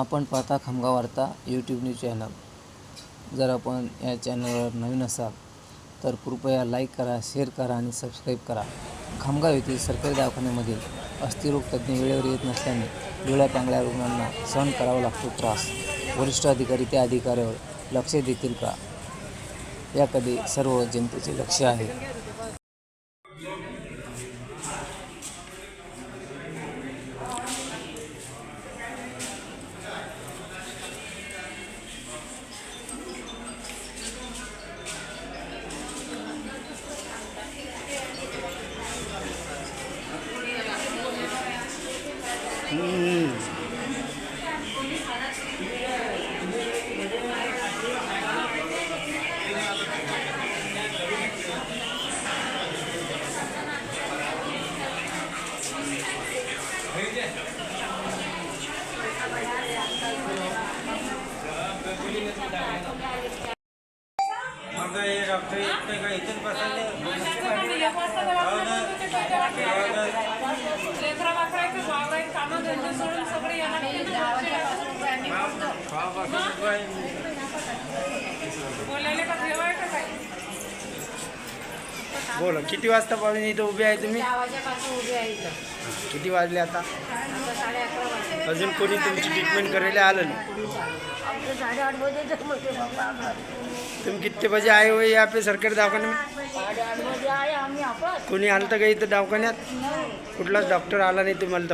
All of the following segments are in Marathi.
आपण पाहता खामगाव वार्ता यूट्यूब न्यूज चॅनल. जर आपण या चॅनलवर नवीन असाल तर कृपया लाईक करा शेअर करा आणि सबस्क्राईब करा. खामगाव येथील सरकारी दवाखान्यामधील अस्थिरोग तज्ज्ञ वेळेवर येत नसल्याने डोळ्या पांगळ्या रुग्णांना सहन करावा लागतो त्रास. वरिष्ठ अधिकारी त्या अधिकाऱ्यावर लक्ष देतील का? याकडे सर्व जनतेचे लक्ष आहे. डॉक्टर येत नाही का इथेच बसायले बोला किती वाजता पाहून इथं उभे आहे तुम्ही? आहे किती वाजले आता? अजून कोणी तुमची ट्रीटमेंट करायला आलं नाही? आमचं साडेआठ बजे बजे आए हो यहाँ पे सरकारी दवाखाने में साडेआठ बजे आहे आम्ही आपण. कोणी आलं तर का इथं दवाखान्यात? कुठलाच डॉक्टर आला नाही तुम्हाला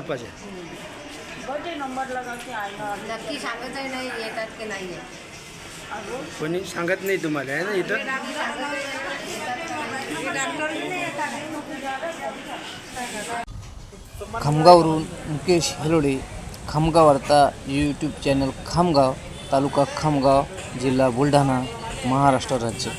बजे नंबरला जाते आहे नक्की सांगतही नाही येतात की नाही येत कोणी सांगत नाही तुम्हाला आहे ना इथं खामगाववरून मुकेश हेलोडे खामगाव वार्ता यूट्यूब चॅनल खामगाव तालुका खामगाव जिल्हा बुलढाणा महाराष्ट्र राज्य.